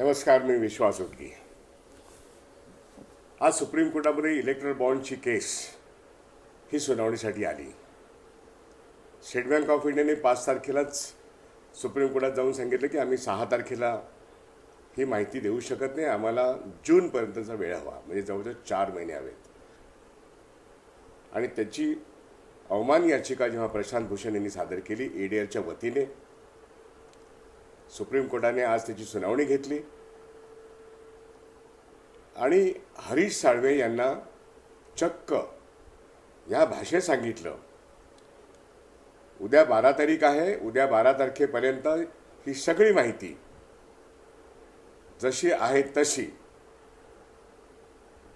नमस्कार मी विश्वास उदगी. आज सुप्रीम कोर्टामध्ये इलेक्ट्रल बॉन्डची केस ही सुनावणीसाठी आली. स्टेट बँक ऑफ इंडियाने पाच तारखेलाच सुप्रीम कोर्टात जाऊन सांगितलं की आम्ही सहा तारखेला ही माहिती देऊ शकत नाही. आम्हाला जूनपर्यंतचा वेळ हवा म्हणजे जवळजवळ चार महिने हवेत. आणि त्याची अवमान याचिका जेव्हा प्रशांत भूषण यांनी सादर केली एडीआरच्या वतीने सुप्रीम कोर्टाने आज त्याची सुनावणी घेतली. आणि हरीश साळवे यांना चक्क या भाषेत सांगितलं. उद्या बारा तारीख आहे. उद्या बारा तारखेपर्यंत ही सगळी माहिती जशी आहे तशी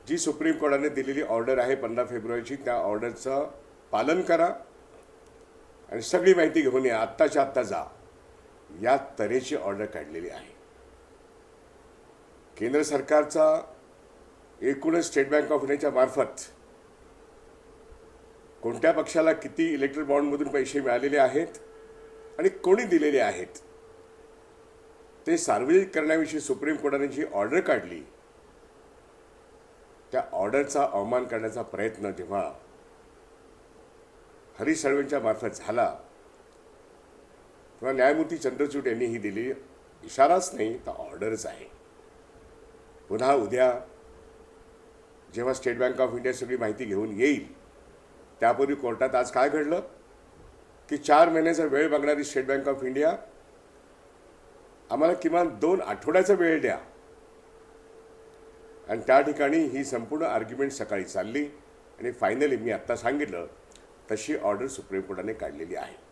जी सुप्रीम कोर्टाने दिलेली ऑर्डर आहे पंधरा फेब्रुवारीची त्या ऑर्डरचं पालन करा आणि सगळी माहिती घेऊन या. आत्ताच्या आत्ता जा. या तऱ्हेची ऑर्डर काढलेली आहे. केंद्र सरकारचा एकूणच स्टेट बँक ऑफ इंडियाच्या मार्फत कोणत्या पक्षाला किती इलेक्ट्रिक बॉन्डमधून पैसे मिळालेले आहेत आणि कोणी दिलेले आहेत ते सार्वजनिक करण्याविषयी सुप्रीम कोर्टाने जी ऑर्डर काढली त्या ऑर्डरचा अवमान करण्याचा प्रयत्न जेव्हा हरीश साळवेंच्या मार्फत झाला किंवा न्यायमूर्ती चंद्रचूड यांनी ही दिली इशाराच नाही तर ऑर्डरच आहे. पुन्हा उद्या जेव्हा स्टेट बँक ऑफ इंडिया सगळी माहिती घेऊन येईल त्यापूर्वी कोर्टात आज काय घडलं? की चार महिन्याचा वेळ मागणारी स्टेट बँक ऑफ इंडिया आम्हाला किमान दोन आठवड्याचा वेळ द्या. आणि त्या ठिकाणी ही संपूर्ण आर्ग्युमेंट सकाळी चालली आणि फायनली मी आत्ता सांगितलं तशी ऑर्डर सुप्रीम कोर्टाने काढलेली आहे.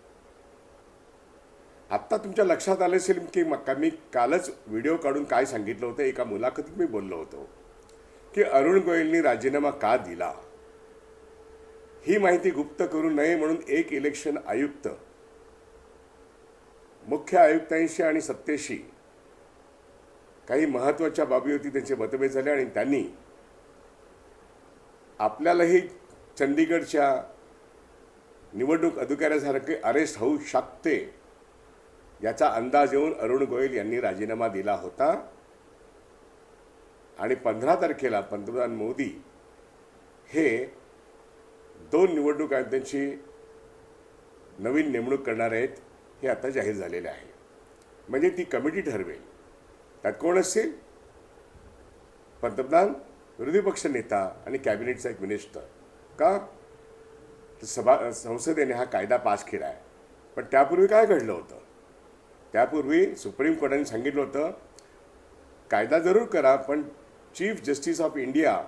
आत्ता तुमच्या लक्षात आले असेल की मग मी कालच व्हिडिओ काढून काय सांगितलं होतं? एका मुलाखतीत मी बोललो होतो की अरुण गोयलनी राजीनामा का दिला? ही माहिती गुप्त करू नये म्हणून एक इलेक्शन आयुक्त मुख्य आयुक्तांशी आणि सत्तेशी काही महत्त्वाच्या बाबीवरती त्यांचे मतभेद झाले आणि त्यांनी आपल्यालाही चंदीगडच्या निवडणूक अधिकाऱ्यासारखे अरेस्ट होऊ शकते याचा अंदाज येऊन अरुण गोयल यांनी राजीनामा दिला होता. आणि पंधरा तारखेला पंतप्रधान मोदी हे दोन निवडणूक आयुक्तांची नवीन नेमणूक करणार आहेत हे आता जाहीर झालेले आहे. म्हणजे ती कमिटी ठरवेल. त्यात कोण असतील पंतप्रधान विरोधी पक्ष नेता आणि कॅबिनेटचा एक मिनिस्टर. का? सभा संसदेने हा कायदा पास केला आहे पण त्यापूर्वी काय घडलं होतं? त्यापूर्वी सुप्रीम कोर्टाने सांगितलं होतं कायदा जरूर करा पण चीफ जस्टिस ऑफ इंडिया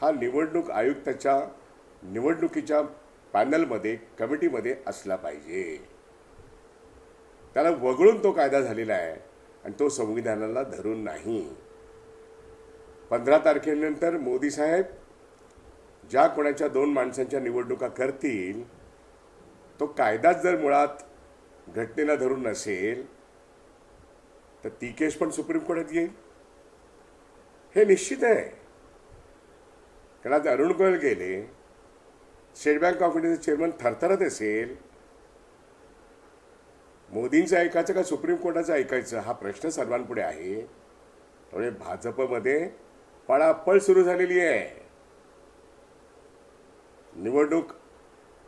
हा निवडणूक आयुक्ताच्या निवडणुकीच्या पॅनलमध्ये कमिटीमध्ये असला पाहिजे. त्याला वगळून तो कायदा झालेला आहे आणि तो संविधानाला धरून नाही. पंधरा तारखेनंतर मोदी साहेब ज्या कोणाच्या दोन माणसांच्या निवडणुका करतील तो कायदाच जर मुळात घटनेला धरून नसेल तर ती केस पण सुप्रीम कोर्टात येईल हे निश्चित आहे. कारण आज अरुण गोयल गेले स्टेट बँक ऑफ इंडियाचे चेअरमन थरथरत असेल मोदींचं ऐकायचं का सुप्रीम कोर्टाचं ऐकायचं हा प्रश्न सर्वांपुढे आहे. त्यामुळे भाजपमध्ये पळापळ सुरू झालेली आहे. निवडणूक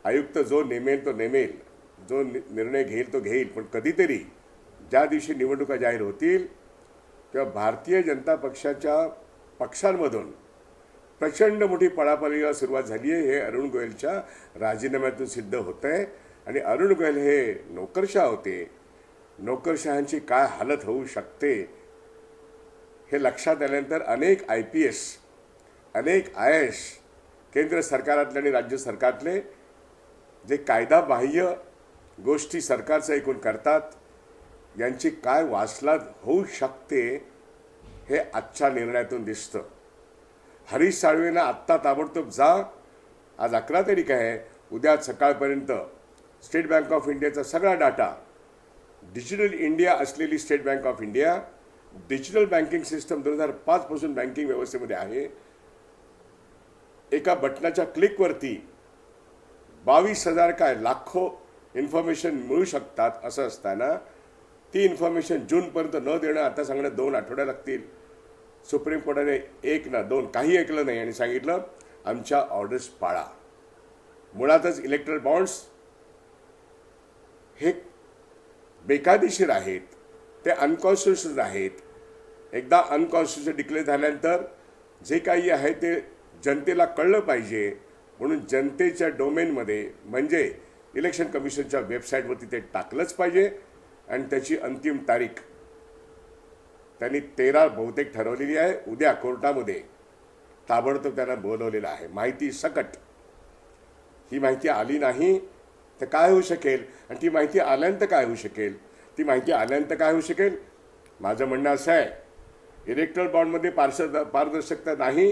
आयुक्त जो नेमेल तो नेमेल जो निर्णय घेईल तो घेईल पण कधीतरी ज्या दिवशी निवडणुका जाहीर होतील तेव्हा भारतीय जनता पक्षाच्या पक्षांमधून प्रचंड मोठी पळापळीला सुरुवात झाली आहे. हे अरुण गोयलच्या राजीनाम्यातून सिद्ध होत आहे आणि अरुण गोयल हे नोकरशाह होते. नोकरशहांची काय हालत होऊ शकते हे लक्षात आल्यानंतर अनेक आय पी एस अनेक आय एस केंद्र सरकारातले आणि राज्य सरकारतले जे कायदाबाह्य गोष्टी सरकारचं ऐकून करतात यांची काय वासला होऊ शकते हे आजच्या निर्णयातून दिसतं. हरीश साळवेंना आत्ता ताबडतोब जा. आज अकरा तारीख आहे. उद्या सकाळपर्यंत स्टेट बँक ऑफ इंडियाचा सगळा डाटा डिजिटल इंडिया असलेली State Bank of India digital banking system दोन हजार पाचपासून बँकिंग व्यवस्थेमध्ये आहे. एका बटनाच्या क्लिकवरती बावीस हजार काय लाखो इन्फॉर्मेशन मिळू शकतात असं असताना ती इन्फॉर्मेशन जूनपर्यंत न देणं आता सांगणं दोन आठवड्या लागतील. सुप्रीम कोर्टाने एक ना दोन काही ऐकलं नाही आणि सांगितलं आमच्या ऑर्डर्स पाळा. मुळातच इलेक्ट्रल बॉन्ड्स हे बेकायदेशीर आहेत ते अनकॉन्स्टिट्युशनल आहेत. एकदा अनकॉन्स्टिट्युशन डिक्लेअर झाल्यानंतर जे काही आहे ते जनतेला कळलं पाहिजे. म्हणून जनतेच्या डोमेनमध्ये म्हणजे इलेक्शन कमिशनच्या वेबसाईटवरती ते टाकलंच पाहिजे. आणि त्याची अंतिम तारीख. त्यांनी तेरा बहुतेक ठरवलेली आहे. उद्या कोर्टामध्ये ताबडतोब त्यांना बोलवलेलं आहे. माहिती सकट. ही माहिती आली नाही तर काय होऊ शकेल? आणि ती माहिती आल्यानंतर काय होऊ शकेल? ती माहिती आल्यानंतर काय होऊ शकेल? माझं म्हणणं असं आहे इलेक्ट्रल बॉन्डमध्ये पारदर्शक पारदर्शकता नाही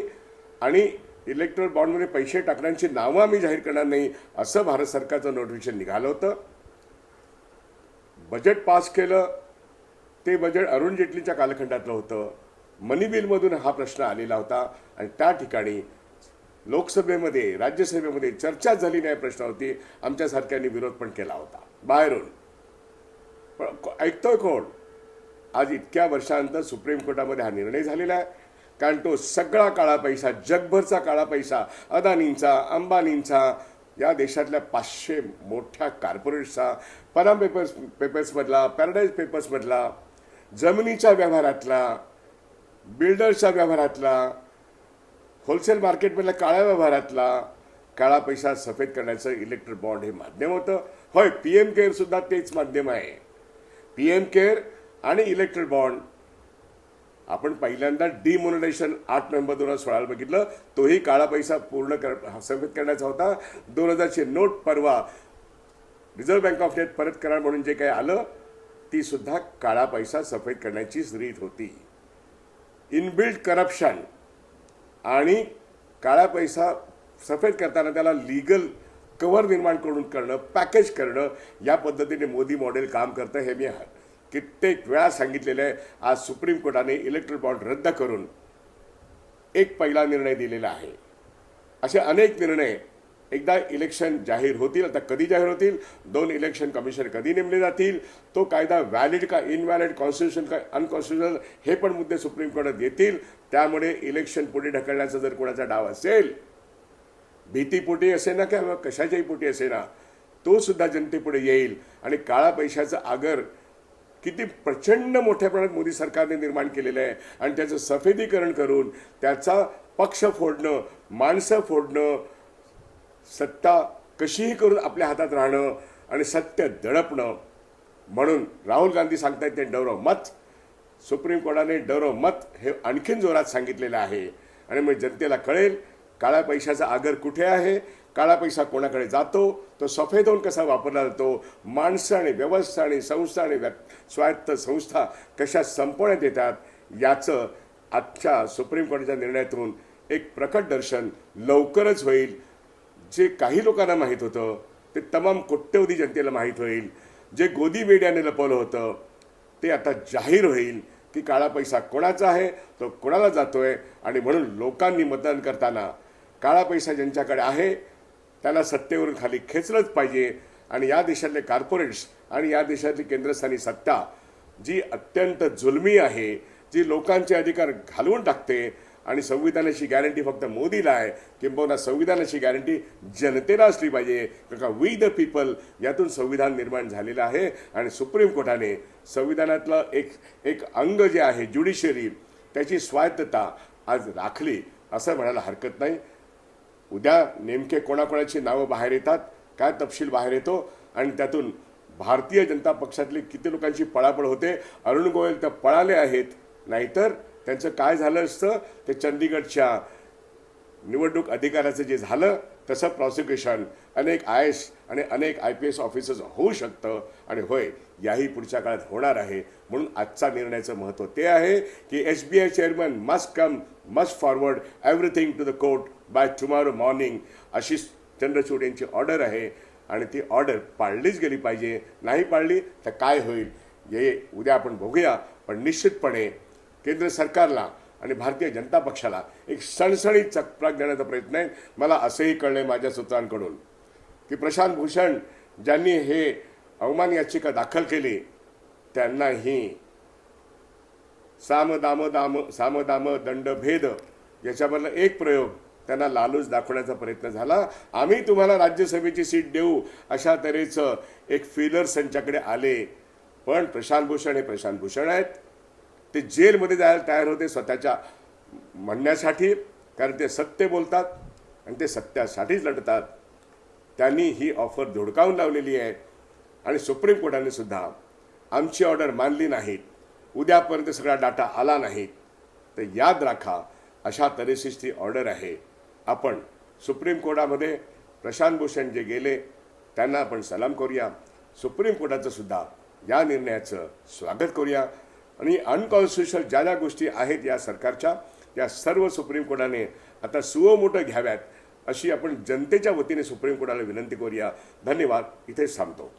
आणि इलेक्ट्रल बॉन्डमध्ये पैसे टाकण्याची नावं आम्ही जाहीर करणार नाही असं भारत सरकारचं नोटिफिकेशन निघालं होतं. बजेट पास केलं ते बजेट अरुण जेटलीच्या कालखंडातलं होतं. मनी बिलमधून हा प्रश्न आलेला होता आणि त्या ठिकाणी लोकसभेमध्ये राज्यसभेमध्ये चर्चा झाली नाही प्रश्नावरती. आमच्यासारख्यांनी विरोध पण केला होता. बाहेरून. पण ऐकतोय कोण? आज इतक्या वर्षानंतर सुप्रीम कोर्टामध्ये हा निर्णय झालेला आहे. कारण तो सगळा काळा पैसा जगभरचा काळा पैसा अदानींचा अंबानींचा या देशातल्या पाचशे मोठ्या कॉर्पोरेट्सचा पराम पेपर्स पेपर्समधला पॅराडाईज पेपर्समधला जमिनीच्या व्यवहारातला बिल्डर्सच्या व्यवहारातला होलसेल मार्केटमधल्या काळ्या व्यवहारातला काळा पैसा सफेद करण्याचं इलेक्ट्रिक बॉन्ड हे माध्यम होतं. होय पी एम केअरसुद्धा तेच माध्यम आहे. पी एम केअर आणि इलेक्ट्रिक बॉन्ड आपण पहिल्यांदा डिमोनिटायझेशन आठ नोव्हेंबर दोन हजार सोळाला बघितलं. तोही काळा पैसा पूर्ण कर सफेद करण्याचा होता. दोन हजारची नोट परवा रिझर्व्ह बँक ऑफ इंडियात परत करार म्हणून जे काही आलं ती सुद्धा काळा पैसा सफेद करण्याचीच रीत होती. इनबिल्ट करप्शन आणि काळा पैसा सफेद करताना त्याला लिगल कव्हर निर्माण करून करणं पॅकेज करणं या पद्धतीने मोदी मॉडेल काम करतं हे मी कित्येक वेळा सांगितलेलं आहे. आज सुप्रीम कोर्टाने इलेक्ट्रिक बॉन्ड रद्द करून एक पहिला निर्णय दिलेला आहे. असे अनेक निर्णय एकदा इलेक्शन जाहीर होतील आता कधी जाहीर होतील? दोन इलेक्शन कमिशन कधी नेमले जातील? तो कायदा व्हॅलिड का इनव्हॅलिड कॉन्स्टिट्युशन का अनकॉन्स्टिट्युशनल हे पण मुद्दे सुप्रीम कोर्टात येतील. त्यामुळे इलेक्शन पुढे ढकलण्याचा जर कोणाचा डाव असेल भीतीपोटी असे ना किंवा कशाच्याही पोटी असे ना तो सुद्धा जनतेपुढे येईल. आणि काळा पैशाचा आगर किती प्रचंड मोठ्या प्रमाणात मोदी सरकारने निर्माण केलेलं आहे. आणि त्याचं सफेदीकरण करून त्याचा पक्ष फोडणं माणसं फोडणं सत्ता कशीही करून आपल्या हातात राहणं आणि सत्य दडपणं म्हणून राहुल गांधी सांगतायत ते डौरव मत. सुप्रीम कोर्टाने डौरव मत हे आणखीन जोरात सांगितलेलं आहे. आणि मग जनतेला कळेल काळ्या पैशाचा आगर कुठे आहे? काळा पैसा कोणाकडे जातो तो सफेद होऊन कसा वापरला जातो माणसं आणि व्यवस्था आणि संस्था आणि व्या- स्वायत्त संस्था कशा संपवण्यात येतात याचं आजच्या सुप्रीम कोर्टाच्या निर्णयातून एक प्रकट दर्शन लवकरच होईल. जे काही लोकांना माहीत होतं ते तमाम कोट्यवधी जनतेला माहीत होईल. जे गोदी मीडियाने लपवलं होतं ते आता जाहीर होईल की काळा पैसा कोणाचा आहे तो कोणाला जातो आहे आणि म्हणून लोकांनी मतदान करताना काळा पैसा ज्यांच्याकडे आहे त्याला सत्तेवरून खाली खेचलंच पाहिजे. आणि या देशातले कॉर्पोरेट्स आणि या देशातली केंद्रस्थानी सत्ता जी अत्यंत जुलमी आहे जी लोकांचे अधिकार घालवून टाकते आणि संविधानाची गॅरंटी फक्त मोदीला आहे किंबहुना संविधानाची गॅरंटी जनतेला असली पाहिजे. का वी द पीपल यातून संविधान निर्माण झालेलं आहे आणि सुप्रीम कोर्टाने संविधानातलं एक एक अंग जे आहे ज्युडिशरी त्याची स्वायत्तता आज राखली असं म्हणायला हरकत नाही. उद्या नेमके कोणाकोणाची नावं बाहेर येतात काय तपशील बाहेर येतो आणि त्यातून भारतीय जनता पक्षातली किती लोकांची पळापळ होते अरुण गोयल तर पळाले आहेत नाहीतर त्यांचं काय झालं असतं ते चंदीगडच्या निवडणूक अधिकाऱ्याचं जे झालं तसं प्रॉसिक्युशन अनेक आय एस आणि अनेक आय पी एस ऑफिसर्स होऊ शकतं आणि होय याही पुढच्या काळात होणार आहे. म्हणून आजचा निर्णयाचं महत्त्व ते आहे की S B I chairman must come must forward everything to the court by tomorrow morning अशी चंद्रचूड यांची ऑर्डर आहे आणि ती ऑर्डर पाळलीच गेली पाहिजे. नाही पाळली तर काय होईल? हे उद्या आपण बघूया. पण निश्चितपणे केंद्र सरकारला आणि भारतीय जनता पक्षाला एक सणसणीत चकप्राक देण्याचा प्रयत्न आहे. मला असंही कळलंय माझ्या सूत्रांकडून की प्रशांत भूषण ज्यांनी हे अवमान याचिका दाखल केली त्यांनाही साम दाम दाम साम दाम दंड भेद याच्यामधला एक प्रयोग त्यांना लालूच दाखवण्याचा प्रयत्न झाला. आम्ही तुम्हाला राज्यसभेची सीट देऊ अशा तऱ्हेचं एक फिलर त्यांच्याकडे आले. पण प्रशांत भूषण हे प्रशांत भूषण आहेत. ते जेलमध्ये जायला तयार होते स्वतःच्या म्हणण्यासाठी. कारण ते सत्य बोलतात आणि ते सत्यासाठीच लढतात. त्यांनी ही ऑफर धुडकावून लावलेली आहे. आणि सुप्रीम कोर्टाने सुद्धा आमची ऑर्डर मानली नाहीत उद्यापर्यंत सगळा डाटा आला नाही. तर याद राखा अशा तऱ्हेचीच ती ऑर्डर आहे. आपण सुप्रीम कोर्टामध्ये प्रशांत भूषण जे गेले त्यांना आपण सलाम करूया. सुप्रीम कोर्टाचं सुद्धा या निर्णयाचं स्वागत करूया. आणि अनकॉन्स्टिट्युशनल ज्या ज्या गोष्टी आहेत या सरकारच्या त्या सर्व सुप्रीम कोर्टाने आता सुवमोठं घ्याव्यात अशी आपण जनतेच्या वतीने सुप्रीम कोर्टाला विनंती करूया. धन्यवाद. इथेच थांबतो.